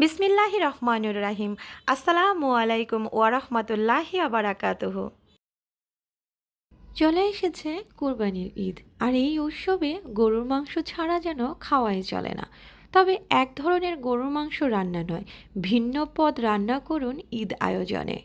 বিসমিল্লাহ রহমানুর রাহিম। আসসালামু আলাইকুম ওয়ারহমতুল্লাহি আবরাকাতুহু চলে এসেছে কুরবানির ঈদ, আর এই উৎসবে গরুর মাংস ছাড়া যেন খাওয়াই চলে না। তবে এক ধরনের গরুর মাংস রান্না নয়, ভিন্ন পদ রান্না করুন ঈদ আয়োজনে।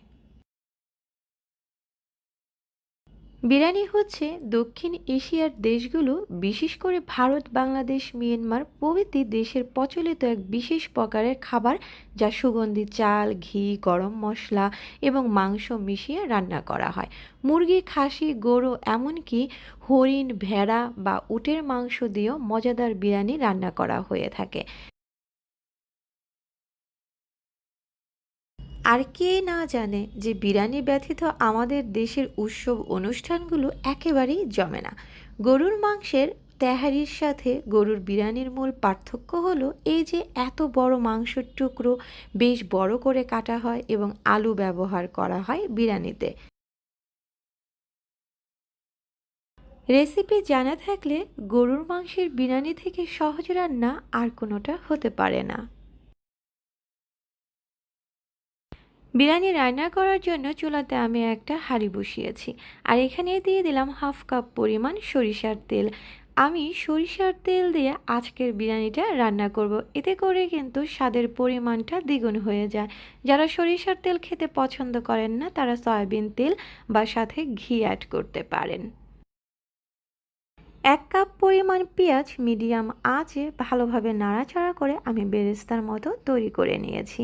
বিরিয়ানি হচ্ছে দক্ষিণ এশিয়ার দেশগুলো, বিশেষ করে ভারত, বাংলাদেশ, মিয়ানমার প্রভৃতি দেশের প্রচলিত এক বিশেষ প্রকারের খাবার যা সুগন্ধি, চাল, ঘি, গরম মশলা এবং মাংস মিশিয়ে রান্না করা হয়। মুরগি, খাসি, গরু এমনকি হরিণ, ভেড়া বা উটের মাংস দিয়েও মজাদার বিরিয়ানি রান্না করা হয়ে থাকে। আর কে না জানে যে বিরিয়ানি ব্যথিত আমাদের দেশের উৎসব অনুষ্ঠানগুলো একেবারেই জমে না। গরুর মাংসের তেহারির সাথে গরুর বিরিয়ানির মূল পার্থক্য হলো এই যে এত বড় মাংসের টুকরো বেশ বড় করে কাটা হয় এবং আলু ব্যবহার করা হয় বিরিয়ানিতে। রেসিপি জানা থাকলে গরুর মাংসের বিরিয়ানি থেকে সহজ রান্না আর কোনোটা হতে পারে না। বিরিয়ানি রান্না করার জন্য চুলাতে আমি একটা হাঁড়ি বসিয়েছি। আর এখানে দিয়ে দিলাম হাফ কাপ পরিমাণ সরিষার তেল। আমি সরিষার তেল দিয়ে আজকের বিরিয়ানিটা রান্না করব। এতে করে কিন্তু স্বাদের পরিমাণটা দ্বিগুণ হয়ে যায়। যারা সরিষার তেল খেতে পছন্দ করেন না, তারা সয়াবিন তেল বা সাথে ঘি অ্যাড করতে পারেন। এক কাপ পরিমাণ পেঁয়াজ মিডিয়াম আঁচে ভালোভাবে নাড়াচাড়া করে আমি বেরেস্তার মতো তৈরি করে নিয়েছি।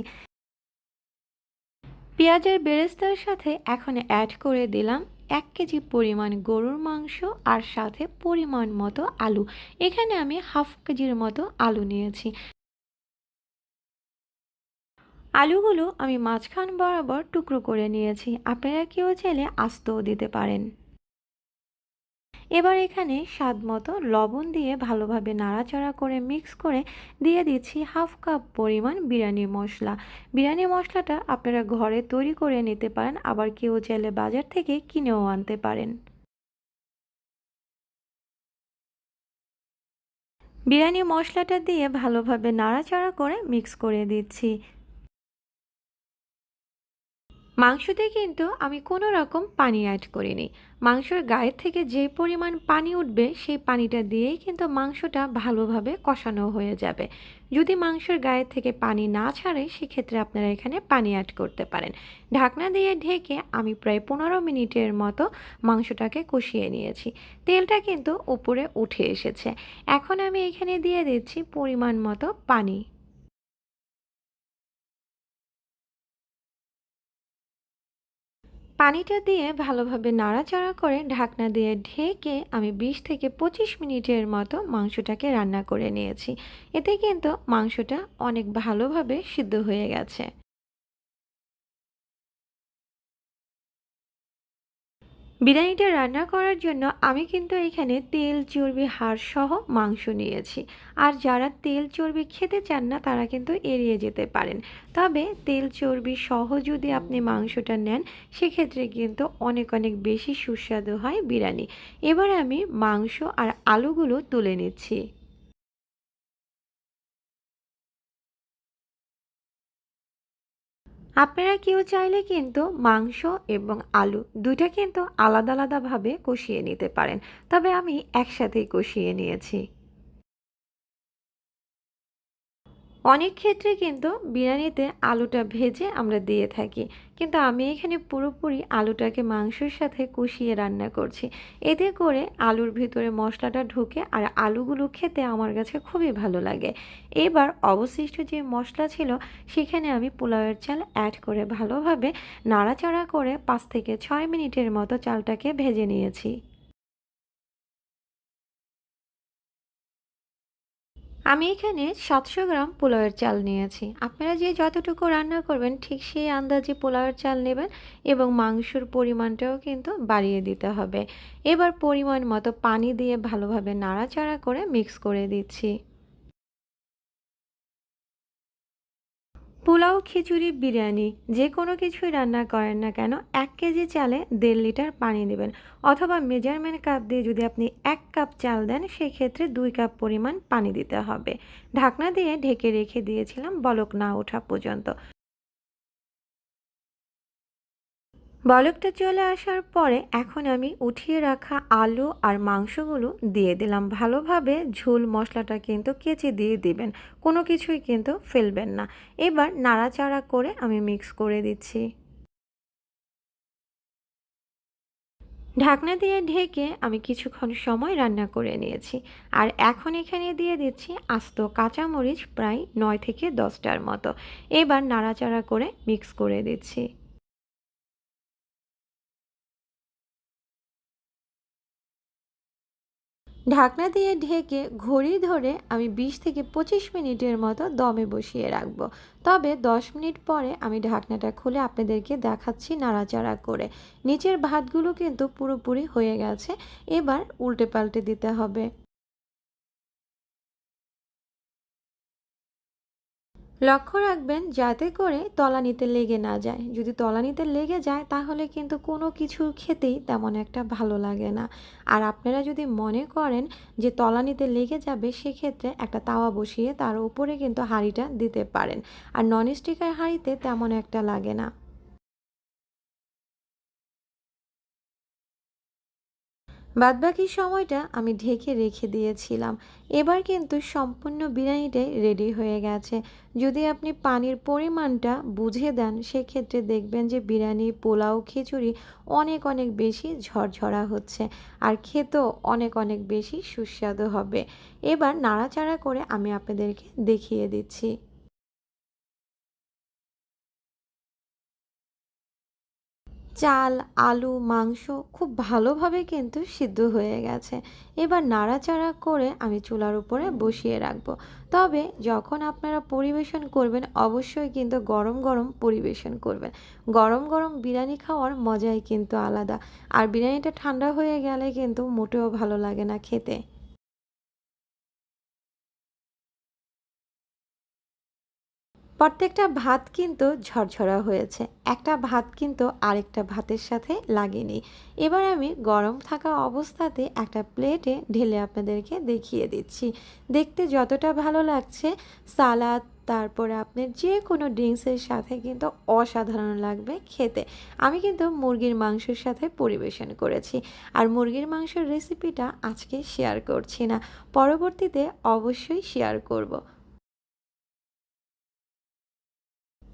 পেঁয়াজের বেরেস্তার সাথে এখন অ্যাড করে দিলাম এক কেজি পরিমাণ গরুর মাংস আর সাথে পরিমাণ মতো আলু। এখানে আমি হাফ কেজির মতো আলু নিয়েছি। আলুগুলো আমি মাঝখান বরাবর টুকরো করে নিয়েছি। আপনারা কেউ চাইলে আস্তও দিতে পারেন। এবার এখানে স্বাদ মতো লবণ দিয়ে ভালোভাবে নাড়াচাড়া করে মিক্স করে দিয়ে দিচ্ছি হাফ কাপ পরিমাণ বিরিয়ানি মশলা। বিরিয়ানি মশলাটা আপনারা ঘরে তৈরি করে নিতে পারেন, আবার কেউ চাইলে বাজার থেকে কিনেও আনতে পারেন। বিরিয়ানি মশলাটা দিয়ে ভালোভাবে নাড়াচাড়া করে মিক্স করে দিচ্ছি। মাংসতে কিন্তু আমি কোনো রকম পানি অ্যাড করিনি। মাংসর গায়ের থেকে যে পরিমাণ পানি উঠবে, সেই পানিটা দিয়েই কিন্তু মাংসটা ভালোভাবে কষানো হয়ে যাবে। যদি মাংসর গায়ের থেকে পানি না ছাড়ে, সেক্ষেত্রে আপনারা এখানে পানি অ্যাড করতে পারেন। ঢাকনা দিয়ে ঢেকে আমি প্রায় পনেরো মিনিটের মতো মাংসটাকে কষিয়ে নিয়েছি। তেলটা কিন্তু উপরে উঠে এসেছে। এখন আমি এখানে দিয়ে দিচ্ছি পরিমাণ মতো পানি। পানিটা দিয়ে ভালোভাবে নাড়াচাড়া করে ঢাকনা দিয়ে ঢেকে আমি বিশ থেকে পঁচিশ মিনিটের মতো মাংসটাকে রান্না করে নিয়েছি। এতে কিন্তু মাংসটা অনেক ভালোভাবে সিদ্ধ হয়ে গেছে। বিরিয়ানিটা রান্না করার জন্য আমি কিন্তু এখানে তেল, চর্বি, হাড় সহ মাংস নিয়েছি। আর যারা তেল, চর্বি খেতে চান না, তারা কিন্তু এড়িয়ে যেতে পারেন। তবে তেল, চর্বি সহ যদি আপনি মাংসটা নেন, সেক্ষেত্রে কিন্তু অনেক অনেক বেশি সুস্বাদু হয় বিরিয়ানি। এবার আমি মাংস আর আলুগুলো তুলে নিচ্ছি। আপনারা কেউ চাইলে কিন্তু মাংস এবং আলু দুইটা কিন্তু আলাদা আলাদাভাবে কষিয়ে নিতে পারেন। তবে আমি একসাথেই কষিয়ে নিয়েছি। অনেক ক্ষেত্রে কিন্তু বিরিয়ানিতে আলুটা ভেজে আমরা দিয়ে থাকি। কিন্তু আমি এখানে পুরোপুরি আলুটাকে মাংসের সাথে কষিয়ে রান্না করছি। এতে করে আলুর ভিতরে মশলাটা ঢুকে আর আলুগুলো খেতে আমার কাছে খুবই ভালো লাগে। এবার অবশিষ্ট যে মশলা ছিল, সেখানে আমি পোলাওয়ের চাল অ্যাড করে ভালোভাবে নাড়াচাড়া করে পাঁচ থেকে ছয় মিনিটের মতো চালটাকে ভেজে নিয়েছি। আমি এখানে সাতশো গ্রাম পোলাওয়ের চাল নিয়েছি। আপনারা যে যতটুকু রান্না করবেন, ঠিক সেই আন্দাজে পোলাওয়ের চাল নেবেন এবং মাংসর পরিমাণটাও কিন্তু বাড়িয়ে দিতে হবে। এবার পরিমাণ মতো পানি দিয়ে ভালোভাবে নাড়াচাড়া করে মিক্স করে দিচ্ছি। পোলাও, খিচুড়ি, বিরিয়ানি যে কোনো কিছুই রান্না করেন না কেন, এক কেজি চালে দেড় লিটার পানি দেবেন অথবা মেজারমেন্ট কাপ দিয়ে যদি আপনি এক কাপ চাল দেন, সেক্ষেত্রে দুই কাপ পরিমাণ পানি দিতে হবে। ঢাকনা দিয়ে ঢেকে রেখে দিয়েছিলাম বলক না ওঠা পর্যন্ত। বলকটা চলে আসার পরে এখন আমি উঠিয়ে রাখা আলু আর মাংসগুলো দিয়ে দিলাম। ভালোভাবে ঝোল মশলাটা কিন্তু কেচে দিয়ে দিবেন, কোনো কিছুই কিন্তু ফেলবেন না। এবার নাড়াচাড়া করে আমি মিক্স করে দিচ্ছি। ঢাকনা দিয়ে ঢেকে আমি কিছুক্ষণ সময় রান্না করে নিয়েছি। আর এখন এখানে দিয়ে দিচ্ছি আস্ত কাঁচামরিচ প্রায় নয় থেকে দশটার মতো। এবার নাড়াচাড়া করে মিক্স করে দিচ্ছি। ঢাকনা দিয়ে ঢেকে ঘড়ি ধরে আমি বিশ থেকে পঁচিশ মিনিটের মতো দমে বসিয়ে রাখব। তবে দশ মিনিট পরে আমি ঢাকনাটা খুলে আপনাদেরকে দেখাচ্ছি নাড়াচাড়া করে। নিচের ভাতগুলো কিন্তু পুরোপুরি হয়ে গেছে। এবার উল্টে পাল্টে দিতে হবে। লক্ষ্য রাখবেন যাতে করে তলানিতে লেগে না যায়। যদি তলানিতে লেগে যায়, তাহলে কিন্তু কোনো কিছু খেতেই তেমন একটা ভালো লাগে না। আর আপনারা যদি মনে করেন যে তলানিতে লেগে যাবে, সেক্ষেত্রে একটা তাওয়া বসিয়ে তার উপরে কিন্তু হাঁড়িটা দিতে পারেন। আর ননস্টিকের হাঁড়িতে তেমন একটা লাগে না। বাদবাকি সময়টা আমি ঢেকে রেখে দিয়েছিলাম। এবার কিন্তু সম্পূর্ণ বিরিয়ানিটাই রেডি হয়ে গেছে। যদি আপনি পানির পরিমাণটা বুঝে দেন, সেক্ষেত্রে দেখবেন যে বিরিয়ানি পোলাও, খিচুড়ি অনেক অনেক বেশি ঝরঝরা হচ্ছে আর খেতেও অনেক অনেক বেশি সুস্বাদু হবে। এবার নাড়াচাড়া করে আমি আপনাদেরকে দেখিয়ে দিচ্ছি। চাল, আলু, মাংস খুব ভালোভাবে কিন্তু সিদ্ধ হয়ে গেছে। এবার নাড়াচাড়া করে আমি চুলার উপরে বসিয়ে রাখব। তবে যখন আপনারা পরিবেশন করবেন, অবশ্যই কিন্তু গরম গরম পরিবেশন করবেন। গরম গরম বিরিয়ানি খাওয়ার মজাই কিন্তু আলাদা। আর বিরিয়ানিটা ঠান্ডা হয়ে গেলে কিন্তু মোটেও ভালো লাগে না খেতে। প্রত্যেকটা ভাত কিন্তু ঝরঝরা হয়েছে। একটা ভাত কিন্তু আরেকটা ভাতের সাথে লাগেনি। এবার আমি গরম থাকা অবস্থাতে একটা প্লেটে ঢেলে আপনাদেরকে দেখিয়ে দিচ্ছি। দেখতে যতটা ভালো লাগছে, সালাদ, তারপরে আপনার যে কোনো ড্রিঙ্কসের সাথে কিন্তু অসাধারণ লাগবে খেতে। আমি কিন্তু মুরগির মাংসের সাথে পরিবেশন করেছি। আর মুরগির মাংসের রেসিপিটা আজকে শেয়ার করছি না। পরবর্তীতে অবশ্যই শেয়ার করব।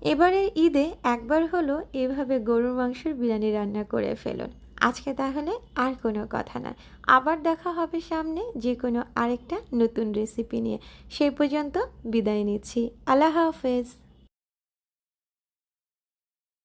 এবারে ঈদে একবার হলো এভাবে গরুর মাংসের বিরিয়ানি রান্না করে ফেলুন। আজকে তাহলে আর কোনো কথা না। আবার দেখা হবে সামনে যে কোনো আরেকটা নতুন রেসিপি নিয়ে। সেই পর্যন্ত বিদায় নিচ্ছি। আল্লাহ হাফেজ।